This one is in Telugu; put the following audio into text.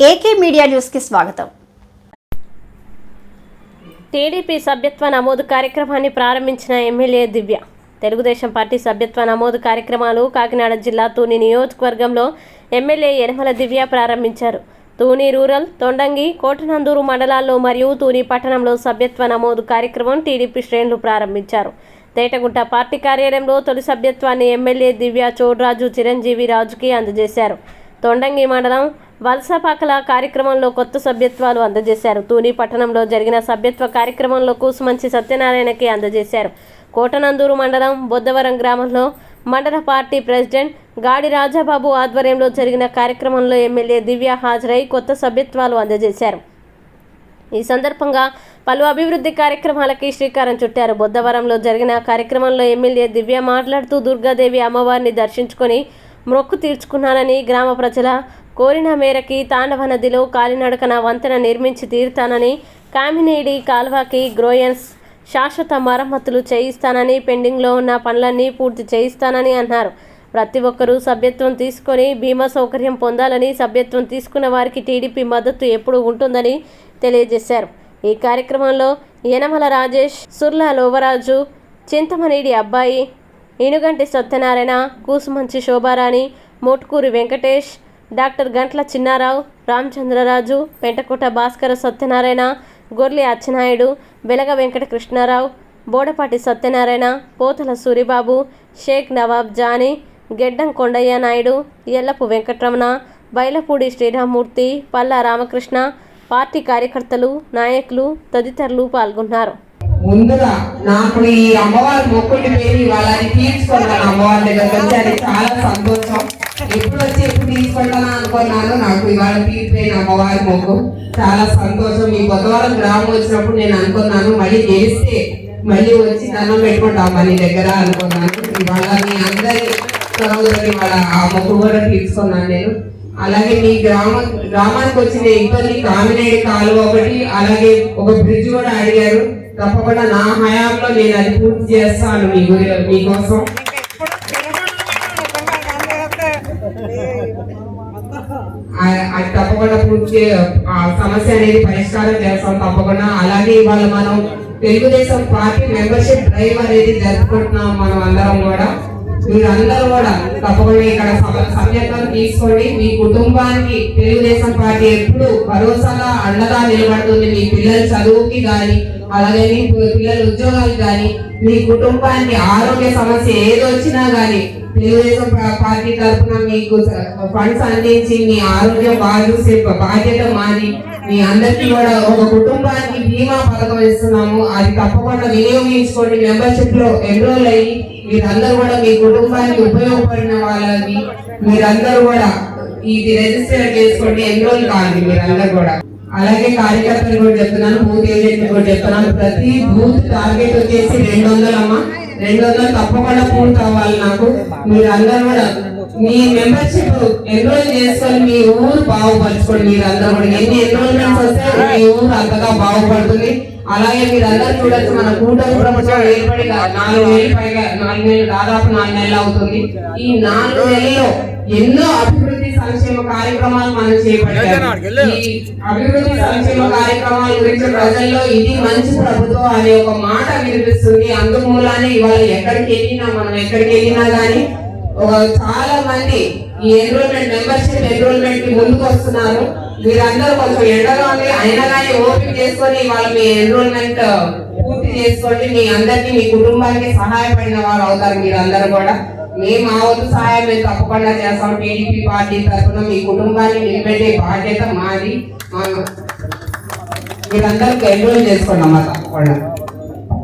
AK media న్యూస్కి స్వాగతం. టీడీపీ సభ్యత్వ నమోదు కార్యక్రమాన్ని ప్రారంభించిన ఎమ్మెల్యే దివ్య. తెలుగుదేశం పార్టీ సభ్యత్వ నమోదు కార్యక్రమాలు కాకినాడ జిల్లా తూని నియోజకవర్గంలో ఎమ్మెల్యే యనమల దివ్య ప్రారంభించారు. తూని రూరల్ తొండంగి కోటనందూరు మండలాల్లో మరియు తూని పట్టణంలో సభ్యత్వ నమోదు కార్యక్రమం టీడీపీ శ్రేణులు ప్రారంభించారు. తేటగుంట పార్టీ కార్యాలయంలో తొలి సభ్యత్వాన్ని ఎమ్మెల్యే దివ్య చోడ్రాజు చిరంజీవి రాజుకి అందజేశారు. తొండంగి మండలం వలసపాకల కార్యక్రమంలో కొత్త సభ్యత్వాలు అందజేశారు. తూని పట్టణంలో జరిగిన సభ్యత్వ కార్యక్రమంలో కూసుమంచి సత్యనారాయణకి అందజేశారు. కోటనందూరు మండలం బుద్ధవరం గ్రామంలో మండల పార్టీ ప్రెసిడెంట్ గాడి రాజాబాబు ఆధ్వర్యంలో జరిగిన కార్యక్రమంలో ఎమ్మెల్యే దివ్య హాజరై కొత్త సభ్యత్వాలు అందజేశారు. ఈ సందర్భంగా పలు అభివృద్ధి కార్యక్రమాలకి శ్రీకారం చుట్టారు. బుద్ధవరంలో జరిగిన కార్యక్రమంలో ఎమ్మెల్యే దివ్య మాట్లాడుతూ దుర్గాదేవి అమ్మవారిని దర్శించుకొని మొక్కు తీర్చుకున్నానని గ్రామ ప్రజల కోరిన మేరకి తాండవ నదిలో కాలినడకన వంతెన నిర్మించి తీరుతానని కామినేడి కాల్వాకి గ్రోయన్స్ శాశ్వత మరమ్మతులు చేయిస్తానని పెండింగ్లో ఉన్న పనులన్నీ పూర్తి చేయిస్తానని అన్నారు. ప్రతి ఒక్కరూ సభ్యత్వం తీసుకొని బీమా సౌకర్యం పొందాలని సభ్యత్వం తీసుకున్న వారికి టీడీపీ మద్దతు ఎప్పుడు ఉంటుందని తెలియజేశారు. ఈ కార్యక్రమంలో యనమల రాజేష్ సుర్లా లోవరాజు చింతమనేడి అబ్బాయి ఇనుగంటి సత్యనారాయణ కూసుమంచి శోభారాణి మోట్కూరి వెంకటేష్ డాక్టర్ గంట్ల చిన్నారావు రామచంద్రరాజు పెంటకోట భాస్కర సత్యనారాయణ గొర్లి అచ్చెనాయుడు బెలగ వెంకట కృష్ణారావు బోడపాటి సత్యనారాయణ పోతల సూరిబాబు షేక్ నవాబ్ జానీ గెడ్డం కొండయ్య నాయుడు ఎల్లపు వెంకటరమణ బైలపూడి శ్రీరామూర్తి పల్లా రామకృష్ణ పార్టీ కార్యకర్తలు నాయకులు తదితరులు పాల్గొన్నారు. ముందుగా నాకు ఈ అమ్మవారి మొక్కులు పేరు వాళ్ళని తీర్చుకున్నాను అమ్మవారి దగ్గరకు వచ్చి అది చాలా సంతోషం. ఎప్పుడు వచ్చి ఎప్పుడు తీసుకుంటానా అనుకున్నాను నాకు ఇవాళ తీరిపోయిన అమ్మవారి మొక్కు చాలా సంతోషం. ఈ బుధవారం గ్రామం వచ్చినప్పుడు నేను అనుకున్నాను మళ్ళీ గెలిస్తే మళ్ళీ వచ్చి దండం పెట్టుకుంటాం మన దగ్గర అనుకున్నాను. ఇవాళ మీ అందరి సహోదరి వాళ్ళ ఆ మొక్కు కూడా తీసుకున్నాను నేను. అలాగే మీ గ్రామ గ్రామానికి వచ్చిన ఇబ్బంది కామినేడు కాలువ ఒకటి అలాగే ఒక బ్రిడ్జ్ కూడా అడిగారు. తప్పకుండా నా హయాంలో నేను అది పూర్తి చేస్తాను మీ గురి మీకోసం. అది తప్పకుండా పూర్తి ఆ సమస్య అనేది పరిష్కారం చేస్తాం తప్పకుండా. అలాగే ఇవాళ మనం తెలుగుదేశం పార్టీ మెంబర్షిప్ డ్రైవ్ అనేది జరుపుకుంటున్నాం మనం అందరం కూడా. మీరందరూ కూడా తప్పకుండా ఇక్కడ సమ- తీసుకోండి. మీ కుటుంబానికి తెలుగుదేశం పార్టీ ఎప్పుడు భరోసాగా అండగా నిలబడుతుంది. మీ పిల్లల చదువుకి కానీ అలాగే మీ పిల్లల ఉద్యోగాలకు కానీ మీ కుటుంబానికి ఆరోగ్య సమస్య ఏదొచ్చినా కానీ తెలుగుదేశం పార్టీ తరఫున మీకు ఫండ్స్ అందించి మీ ఆరోగ్యం బాగా చూసే బాధ్యత మాది మీ అందరికీ కూడా ఒక కుటుంబానికి బీమా పథకం ఇస్తున్నాము. అది తప్పకుండా వినియోగించుకోండి. మెంబర్షిప్లో ఎన్రోల్ అయ్యి మీరందరూ కూడా మీ కుటుంబానికి ఉపయోగపడిన వాళ్ళని మీరందరూ కూడా ఇది రిజిస్టర్ చేసుకోండి ఎన్రోల్ కావాలి మీరందరూ కూడా. అలాగే కార్యకర్తలు కూడా చెప్తున్నాను బూత్ ఏజెంట్ కూడా చెప్తున్నాను. ప్రతి బూత్ టార్గెట్ వచ్చేసి రెండు వందలమ్మా రెండు రోజులు తప్పకుండా పూర్తి అవ్వాలి నాకు. మీరు అందరూ కూడా మీ మెంబర్షిప్ ఎన్రోల్ చేసుకొని మీ ఊరు బాగుపరచుకోండి మీరందరూ కూడా. ఎన్ని ఎన్రోల్మెంట్స్ వస్తే మీ ఊరు అంతగా బాగుపడుతుంది. అలాగే మీరందరూ చూడొచ్చు మన కూటమి ప్రభుత్వం ఏర్పడి నాలుగు వేలు పైగా నాలుగు వేలు దాదాపు నాలుగు నెలలు అవుతుంది. ఈ నాలుగు నెలల్లో ఎన్నో అభివృద్ధి సంక్షేమ కార్యక్రమాలు మనం చేపట్టాము. ఈ అభివృద్ధి సంక్షేమ కార్యక్రమాల గురించి ప్రజల్లో ఇది మంచి ప్రభుత్వం అనే ఒక మాట వినిపిస్తుంది. అందుమూలానే ఇవాళ ఎక్కడికి వెళ్ళినా మనం ఎక్కడికి వెళ్ళినా కానీ చాలా మంది ఈ ఎన్రోల్మెంట్ మెంబర్షిప్ ఎన్రోల్మెంట్కి ముందుకు వస్తున్నారు. మీరందరూ కొంచెం ఎండగా ఉంది అయినా కానీ ఓపిక చేసుకొని వాళ్ళు మీ ఎన్రోల్మెంట్ uh, పూర్తి చేసుకోండి. మీ అందరికి మీ కుటుంబానికి సహాయపడిన వారు అవుతారు మీరందరూ కూడా. మేము ఆ వంతు సహాయం మేము తప్పకుండా చేస్తాం. టీడీపీ పార్టీ తరఫున మీ కుటుంబాన్ని నిలబెట్టే బాధ్యత మాది. మీరందరూ ఎన్రోల్ చేసుకోండి అమ్మ తప్పకుండా.